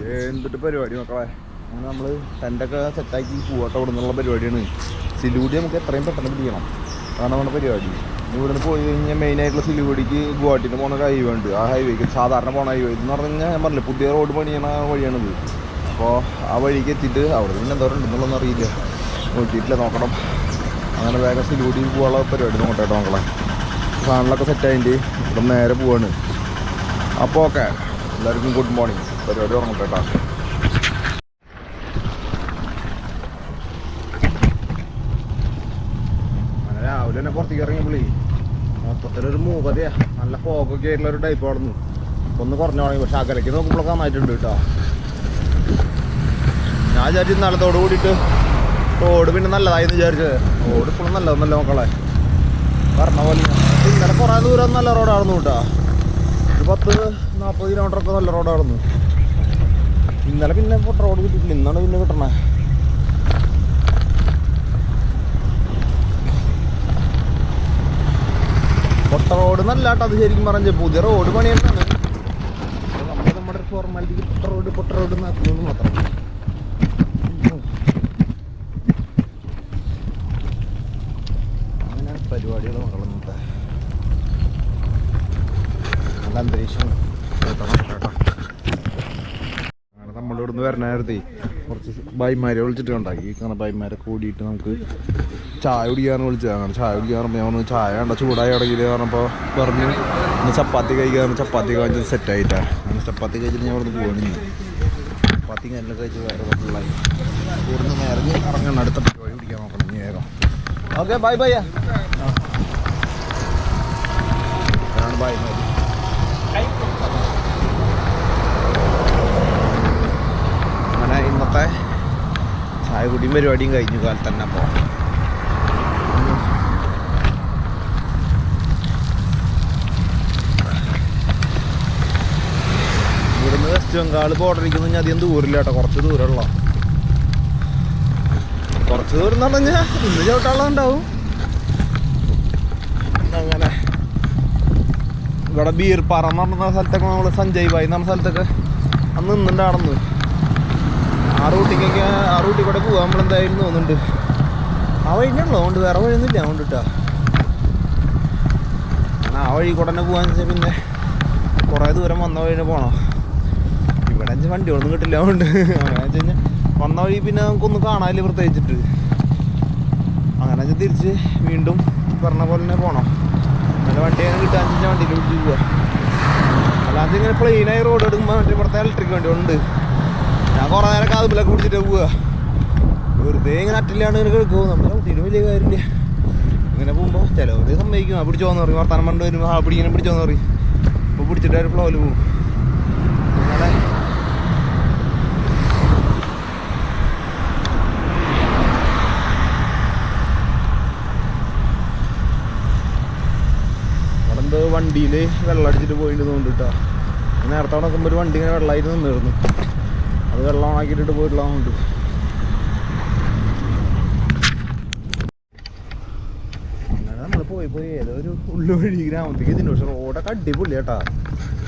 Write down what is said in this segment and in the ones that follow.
എന്തിട്ട് പരിപാടി മക്കളെ? അങ്ങനെ നമ്മൾ ടെന്റൊക്കെ സെറ്റാക്കി പോവാട്ടോ നിന്നുള്ള പരിപാടിയാണ്. സിലൂടി നമുക്ക് എത്രയും പെട്ടെന്ന് പിടിക്കണം. അതാണ് നമ്മുടെ പരിപാടി. ഇവിടെ നിന്ന് പോയി കഴിഞ്ഞാൽ മെയിനായിട്ടുള്ള സിലുഗുഡിക്ക് ഗുവാഹട്ടിന് പോകുന്ന ഒരു ഹൈവേ ഉണ്ട്. ആ ഹൈവേക്ക് സാധാരണ പോണ ഹൈവേ എന്ന് പറഞ്ഞു കഴിഞ്ഞാൽ ഞാൻ പറഞ്ഞില്ല പുതിയ റോഡ് പണിയണ വഴിയാണിത്. അപ്പോൾ ആ വഴിക്ക് എത്തിയിട്ട് അവിടെ പിന്നെ എന്തോരം ഉണ്ടെന്നുള്ളതൊന്നും അറിയില്ല. നോക്കിയിട്ടില്ല നോക്കണം. അങ്ങനെ വേഗം സിലുഗുഡി പോകാനുള്ള പരിപാടി നോക്കട്ടെ കേട്ടോ മക്കളെ. സാധനങ്ങളൊക്കെ സെറ്റായിട്ട് ഇവിടെ നേരെ പോവാണ്. അപ്പോൾ ഓക്കെ എല്ലാവർക്കും ഗുഡ് മോർണിംഗ് പരിപാടി തുടങ്ങട്ടെ കേട്ടോ രാവിലെ തന്നെ പുറത്തേക്ക് ഇറങ്ങിയപ്പോളേ മൊത്തത്തിലൊരു മൂകതയാ. നല്ല ഫോഗൊക്കെ ആയിട്ടുള്ള ഒരു ടൈപ്പ് ആയിരുന്നു ഒന്ന് കുറഞ്ഞു തുടങ്ങി. പക്ഷെ അകലേക്ക് നോക്കുമ്പോഴൊക്കെ നന്നായിട്ടുണ്ട് കേട്ടോ. ഞാൻ വിചാരിച്ചു നല്ലതോട് കൂടിയിട്ട് റോഡ് പിന്നെ നല്ലതായെന്ന് വിചാരിച്ചത്. റോഡ് ഇപ്പോഴും നല്ലതൊന്നല്ല മക്കളെ. പറഞ്ഞ പോലെ ഇന്നലെ കുറേ ദൂരം നല്ല റോഡായിരുന്നു കേട്ടോ. ഒരു പത്ത് നാൽപ്പത് കിലോമീറ്റർ ഒക്കെ നല്ല റോഡായിരുന്നു ഇന്നലെ പിന്നെ റോഡ് കിട്ടിയിട്ടില്ല ഇന്നാണ് പിന്നെ കിട്ടണേ. പൊട്ട റോഡ് നല്ല കേട്ടോ അത് ശരിക്കും പറഞ്ഞ പുതിയ റോഡ് പണിയാണ് നമ്മൾ നമ്മുടെ ഫോർമാലിറ്റിക്ക് പൊട്ട റോഡ് പൊട്ട റോഡ് മാത്രം. അങ്ങനെ പരിപാടികൾ മകളന്നത്തെ നല്ല അന്തരീക്ഷം. കേട്ടോ നമ്മളിവിടുന്ന് വരണായിരുന്നേ കുറച്ച് ബൈമാരെ വിളിച്ചിട്ട് ഉണ്ടാക്കി. ഈ കാരണം ബൈമാരെ കൂടിയിട്ട് നമുക്ക് ചായ കുടിക്കാന്ന് വിളിച്ചത് അങ്ങനെ ചായ കുടിക്കാൻ ഞാൻ പറഞ്ഞു ചായ കണ്ട ചൂടായി ഇടയ്ക്കില്ല പറഞ്ഞപ്പോൾ പറഞ്ഞു ഇന്ന് ചപ്പാത്തി കഴിക്കാൻ ചപ്പാത്തി കഴിച്ചത് സെറ്റായിട്ടാ അങ്ങനെ ചപ്പാത്തി കഴിച്ചിട്ട് ഞാൻ ഇവിടുന്ന് പോകണി ചപ്പാത്തി എല്ലാം കഴിച്ച് വേറെ ഇവിടുന്ന് നേരെ ഇനി ഇറങ്ങണം അടുത്ത പരിപാടി പിടിക്കാൻ നോക്കണം ഇനി വേഗം. Okay bye bye bye bye ഇന്നത്തെ ചായ കുടിയും പരിപാടിയും കഴിഞ്ഞു കാലത്ത് തന്നെ അപ്പോൾ ഇവിടുന്ന് വെസ്റ്റ് ബംഗാൾ ബോർഡർ ഇരിക്കുന്ന അധികം ദൂരമില്ല കേട്ടോ. കുറച്ച് ദൂരമുള്ള കുറച്ച് ദൂരം എന്ന് പറഞ്ഞു കഴിഞ്ഞാൽ ഇന്ന് ചവിട്ടാളുണ്ടാവും അങ്ങനെ ഇവിടെ ബീർപ്പാറ എന്ന് പറഞ്ഞ സ്ഥലത്തൊക്കെ നമ്മൾ സഞ്ജയ് ഭായി എന്ന് സ്ഥലത്തൊക്കെ അന്ന് നിന്നുണ്ടാണെന്ന് ആ റൂട്ടിക്കൊക്കെ ആ റൂട്ടിൽ കൂടെ പോവാൻ നമ്മൾ എന്തായാലും തോന്നുന്നുണ്ട്. ആ വഴി ഉള്ളൂ അതുകൊണ്ട് വേറെ വഴിയൊന്നുമില്ല അതുകൊണ്ട് കേട്ടോ ആ വഴി കൂടെ തന്നെ പോകാന്ന് വെച്ചാൽ പിന്നെ കുറേ ദൂരം വന്ന വഴി പോകണം ഇവിടെ വെച്ചാൽ വണ്ടികളൊന്നും കിട്ടില്ല അതുകൊണ്ട്. അങ്ങനെ വെച്ച് കഴിഞ്ഞാൽ വന്ന വഴി പിന്നെ നമുക്കൊന്നും കാണാനില്ല പ്രത്യേകിച്ചിട്ട്. അങ്ങനെ വെച്ചാൽ തിരിച്ച് വീണ്ടും പറഞ്ഞ പോലെ തന്നെ പോകണം നല്ല വണ്ടി അങ്ങനെ കിട്ടാൻ വണ്ടിയിൽ വിളിച്ച് പോവുക അല്ലാതെ ഇങ്ങനെ പ്ലെയിനായി റോഡ് എടുക്കുമ്പോൾ മറ്റേ ഇവിടുത്തെ ഇലക്ട്രിക് വണ്ടി ഉണ്ട്. ഞാൻ കുറേ നേരം കാതുമ്പിലൊക്കെ പിടിച്ചിട്ട് പോവുക വെറുതെ ഇങ്ങനെ അറ്റില്ലാണ്ട് ഇങ്ങനെ കേൾക്കുമോ നമ്മളെ വലിയ കാര്യമില്ല. ഇങ്ങനെ പോകുമ്പോൾ ചിലവർ സമ്മതിക്കും. ആ പിടിച്ചു പിടിച്ചോന്ന് പറയും. വർത്താനം പണ്ട് വരുമ്പോൾ ആ പിടിങ്ങനെ പിടിച്ചോന്ന് പറയും. അപ്പോൾ പിടിച്ചിട്ട് ഒരു ഫ്ലോയിൽ പോകും. അങ്ങനെ വണ്ടിയിൽ വെള്ളം അടിച്ചിട്ട് പോയിട്ട് തോന്നിട്ടാ നേരത്തെ അവിടെ നോക്കുമ്പോൾ ഒരു വണ്ടി ഇങ്ങനെ വെള്ളമായിട്ട് നിന്നിരുന്നു. അത് വെള്ളം ഉണ്ടാക്കിയിട്ട് പോയിട്ടുള്ളതുകൊണ്ട് അങ്ങനെ പോയി പോയി ഏതോ ഒരു ഉള്ളുവഴി ഗ്രാമത്തേക്ക് ഇതിന് പക്ഷെ റോഡൊക്കെ അടിപൊളി കേട്ടാ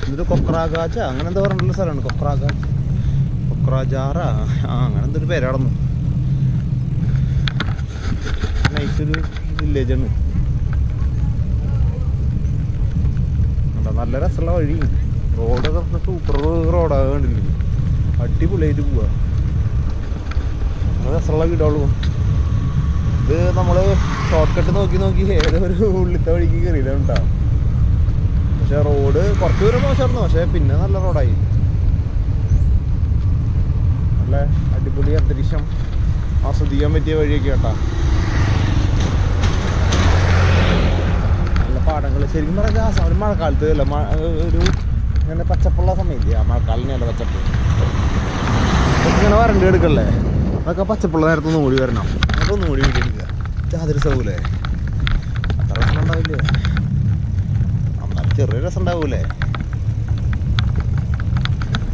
എന്നിട്ട് കൊക്രാഗാച്ച അങ്ങനെ എന്താ പറഞ്ഞിട്ടുള്ള സ്ഥലമാണ് കൊക്രാഗാച്ച് കൊക്രാജാറ ആ അങ്ങനെ എന്തൊരു നൈസൊരു വില്ലേജാണ് നല്ല രസമുള്ള വഴി. റോഡൊക്കെ സൂപ്പർ റോഡാണ് കണ്ടില്ലേ? അടിപൊളിയായിട്ട് പോവാ. നല്ല രസമുള്ള വീടുകളും ഇത് നമ്മൾ ഷോർട്ട് കട്ട് നോക്കി നോക്കി ഏതോ ഒരു ഉള്ളിത്തെ വഴിക്ക് കയറിയിട്ടാ പക്ഷെ റോഡ് കുറച്ച് ദൂരം മോശമായിരുന്നു. പക്ഷെ പിന്നെ നല്ല റോഡായി നല്ല അടിപൊളി അന്തരീക്ഷം. ആസ്വദിക്കാൻ പറ്റിയ വഴിയൊക്കെ കേട്ടാ നല്ല പാടങ്ങൾ. ശരിക്കും പറഞ്ഞാൽ ഒരു മഴക്കാലത്ത് അല്ല ഒരു ഇങ്ങനെ പച്ചപ്പുള്ള സമയമില്ലേ ആ മഴക്കാലിനല്ല പച്ചപ്പ്. ഇതൊക്കെ ഇങ്ങനെ വരണ്ട് എടുക്കല്ലേ? അതൊക്കെ പച്ചപ്പുള്ള നേരത്തെ ഒന്ന് കൂടി വരണം. എന്നിട്ട് ഒന്ന് കൂടി വീട്ടിൽ എടുക്കുക ചാതിരി സൗല്ലേ അത്ര രസം ഉണ്ടാവില്ലേ? എന്നാലും ചെറിയ രസം ഉണ്ടാവൂലേ?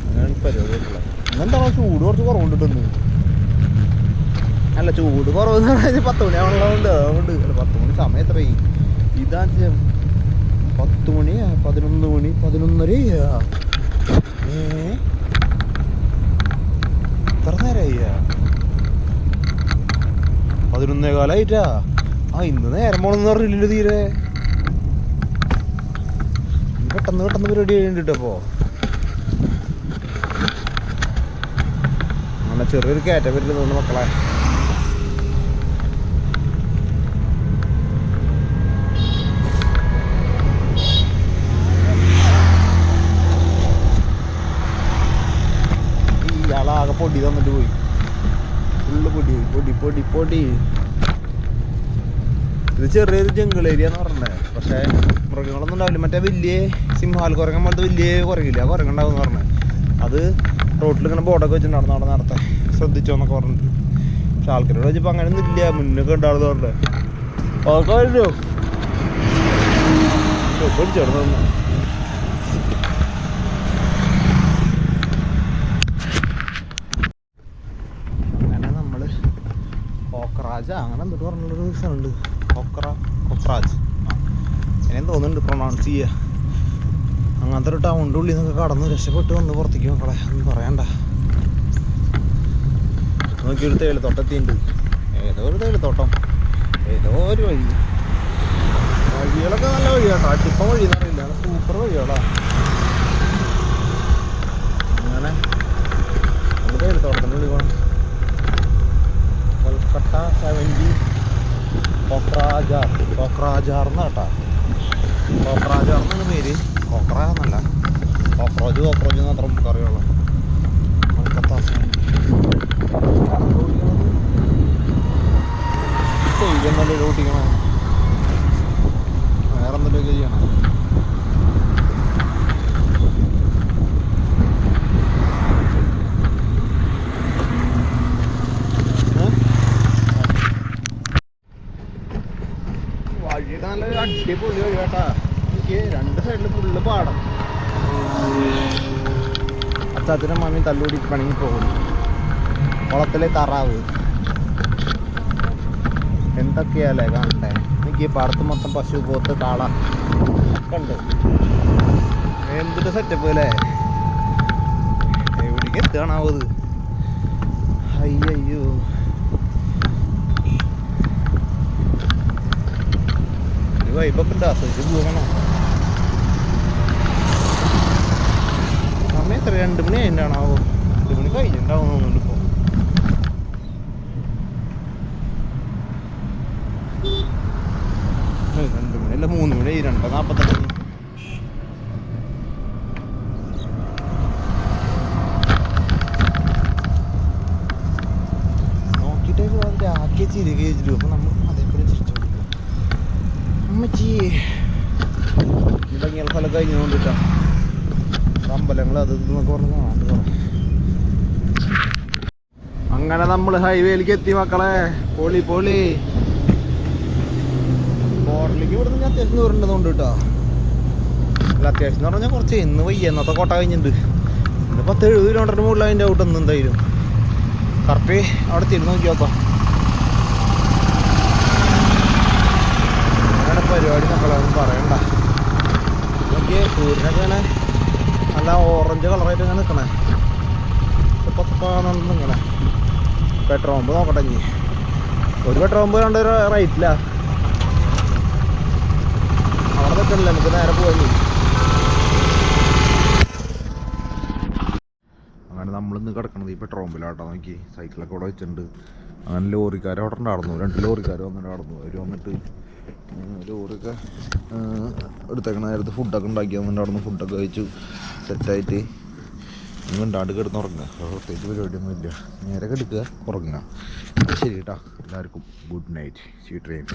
അങ്ങനെയാണ് ചൂട് കുറച്ച് കുറവുണ്ടിട്ടൊന്ന്. അല്ല ചൂട് പറഞ്ഞാൽ പത്ത് മണി ആവണുള്ളതുകൊണ്ട് അതുകൊണ്ട് അല്ല പത്ത് മണി സമയം എത്രയായി? ഇതാ പത്ത് മണി പതിനൊന്ന് മണി പതിനൊന്നരയാ പതിനൊന്നേ കാലായിട്ടാ. ആ ഇന്ന് നേരം പോണെന്ന് പറഞ്ഞില്ലല്ലോ തീരെ. പെട്ടെന്ന് പെട്ടെന്ന് പരിപാടി കഴിഞ്ഞിട്ടപ്പോ അങ്ങനെ ചെറിയൊരു കയറ്റം തോന്നുന്നു മക്കളെ. ഇയാളാകെ പൊടി തന്നിട്ട് പൊടി പൊടി പൊടി പൊടി. ഇത് ചെറിയൊരു ജംഗിൾ ഏരിയ എന്ന് പറഞ്ഞേ പക്ഷേ മൃഗങ്ങളൊന്നും ഉണ്ടാവില്ല. മറ്റേ വലിയ സിംഹാൽ കുരങ്ങൻ പോലത്തെ വലിയ കുരങ്ങില്ല? ആ കുരങ്ങുണ്ടാവും എന്ന് പറഞ്ഞേ. അത് റോട്ടിൽ ഇങ്ങനെ ബോർഡൊക്കെ വെച്ചിട്ടുണ്ടായിരുന്നു അവിടെ നേരത്തെ. ശ്രദ്ധിച്ചോന്നൊക്കെ പറഞ്ഞിട്ട്. പക്ഷെ ആൾക്കാരോട് വെച്ചപ്പോൾ അങ്ങനെ ഒന്നും ഇല്ല മുന്നൊക്കെ ഉണ്ടാവുന്നത് ഓക്കെ ആൾക്കാരല്ലോ പിടിച്ചോടുന്നു അങ്ങനെ നമ്മൾ അങ്ങനെ എന്തൊരു പറഞ്ഞൊരു സ്ഥലമുണ്ട് കൊക്ര കൊക്രാജ്. എന്നെ തോന്നുന്നുണ്ട് പ്രൊണൗൺസ് ചെയ്യുക അങ്ങനത്തെ ഒരു ടൗണിന്റെ ഉള്ളിൽ നിന്നൊക്കെ കടന്ന് രക്ഷപ്പെട്ട് വന്ന് പുറത്തേക്ക് മക്കളെ ഒന്നും പറയണ്ട. നോക്കി ഒരു തേയിലത്തോട്ടത്തിണ്ട്. ഏതോ ഒരു തേയിലത്തോട്ടം. ഏതോ ഒരു വഴി. വഴികളൊക്കെ നല്ല വഴിയാട്ടോ. അടിപ്പം വഴി എന്നറിയില്ല സൂപ്പർ വഴിയാടാ അങ്ങനെ നമുക്ക് തേയിലത്തോട്ടത്തിന്റെ ഉള്ളിൽ പോകണം കൊൽക്കട്ട കൊക്രാജാർ. കൊക്രാജാർ കോക്രാജാർ എന്നാട്ടാ കൊക്രാജാർ എന്നാണ് പേര്. കോക്ര എന്നല്ല കൊക്രോജ് എന്ന് മാത്രം നമുക്ക് നല്ല ഒഴിവാട്ടാ എനിക്ക് രണ്ട് സൈഡിൽ ഫുള്ള് പാടം. അച്ചാത്തിനും മാമിയും തല്ലുകൂടി പണിങ്ങി പോകുന്നു. കുളത്തിലെ തറാവ്. എന്തൊക്കെയാലേ കാണണ്ടേ? എനിക്ക് ഈ പാടത്ത് മൊത്തം പശു പോത്ത് കാള ഒക്കെ ഉണ്ട് സെറ്റപ്പ് അല്ലേ? എവിടേക്ക് എത്തുകയാണാവത് അയ്യോ ഈ വൈബൊക്കെ ഉണ്ട് ആസ്വദിച്ച് പോകണം സമയം എത്ര രണ്ട് മണി കഴിഞ്ഞാണാവോ രണ്ട് മണി കഴിഞ്ഞിട്ടുണ്ടാവും തോന്നുന്നുണ്ട് ഇപ്പോൾ രണ്ട് മണിയല്ല മൂന്ന് മണി രണ്ട് നാൽപ്പത്തെട്ട് മണി നോക്കിയിട്ട് ആക്കിയ ചിരി കഴിച്ചിട്ടു അപ്പോൾ നമ്മൾ അതേപോലെ തിരിച്ചു കൊടുക്കും അമ്മച്ചി ഈ ഭംഗിയുള്ള സ്ഥലം കഴിഞ്ഞുകൊണ്ടിട്ടാ. അമ്പലങ്ങൾ അത് ഇത് എന്നൊക്കെ പറഞ്ഞ് കാണാണ്ട് കുറേ അങ്ങനെ നമ്മൾ ഹൈവേയിലേക്ക് എത്തി മക്കളെ. പൊളി പൊളി. ബോർഡിലേക്ക് ഇവിടുന്ന് ഞാൻ അത്യാവശ്യം ദൂരണ്ടതുകൊണ്ട് കേട്ടോ. അല്ല അത്യാവശ്യം എന്ന് പറഞ്ഞാൽ കുറച്ച്. ഇന്ന് വയ്യ. എന്നത്തെ കോട്ട കഴിഞ്ഞിട്ടുണ്ട്. ഇന്ന് പത്ത് എഴുപത് കിലോമീറ്ററിന് മുകളിൽ അതിന്റെ ഔട്ട് ഇന്ന് എന്തായാലും. കറക്റ്റ് അവിടെ തിരി നോക്കി അങ്ങനെ പരിപാടി നമ്മളൊന്നും ഒന്നും പറയണ്ട. നോക്കിയേ സൂര്യനൊക്കെ ഇങ്ങനെ നല്ല ഓറഞ്ച് കളറായിട്ട് ഇങ്ങനെ നിൽക്കണേ പത്താണെന്ന് നിൽക്കണേ പെട്രോൾ പമ്പ് നോക്കട്ടെ ഇനി. ഒരു പെട്രോൾ പമ്പ് കണ്ട ഒരു റേറ്റില്ല അവിടെ നിൽക്കണില്ല നമുക്ക് നേരെ പോയി അങ്ങനെ നമ്മളിന്ന് കിടക്കണത് ഈ പെട്രോൾ പമ്പിലാട്ടോ നോക്കി സൈക്കിളൊക്കെ അവിടെ വെച്ചിട്ടുണ്ട്. അങ്ങനെ ലോറിക്കാർ അവിടെ ഉണ്ടായിരുന്നു. രണ്ട് ലോറിക്കാർ വന്നിട്ട് നടന്നു അവർ വന്നിട്ട് ലോറിയൊക്കെ എടുത്തേക്കണ നേരത്ത് ഫുഡൊക്കെ ഉണ്ടാക്കി വന്നിട്ട് അവിടെ നിന്ന് ഫുഡൊക്കെ കഴിച്ചു. സെറ്റായിട്ട് മിണ്ടാണ്ട് കിടന്ന് ഉറങ്ങുക. പ്രത്യേകിച്ച് പരിപാടിയൊന്നും ഇല്ല. നേരെ കിടക്കുക ഉറങ്ങുക. ശരി കേട്ടോ എല്ലാവർക്കും ഗുഡ് നൈറ്റ് സീ ട്രെയിൻ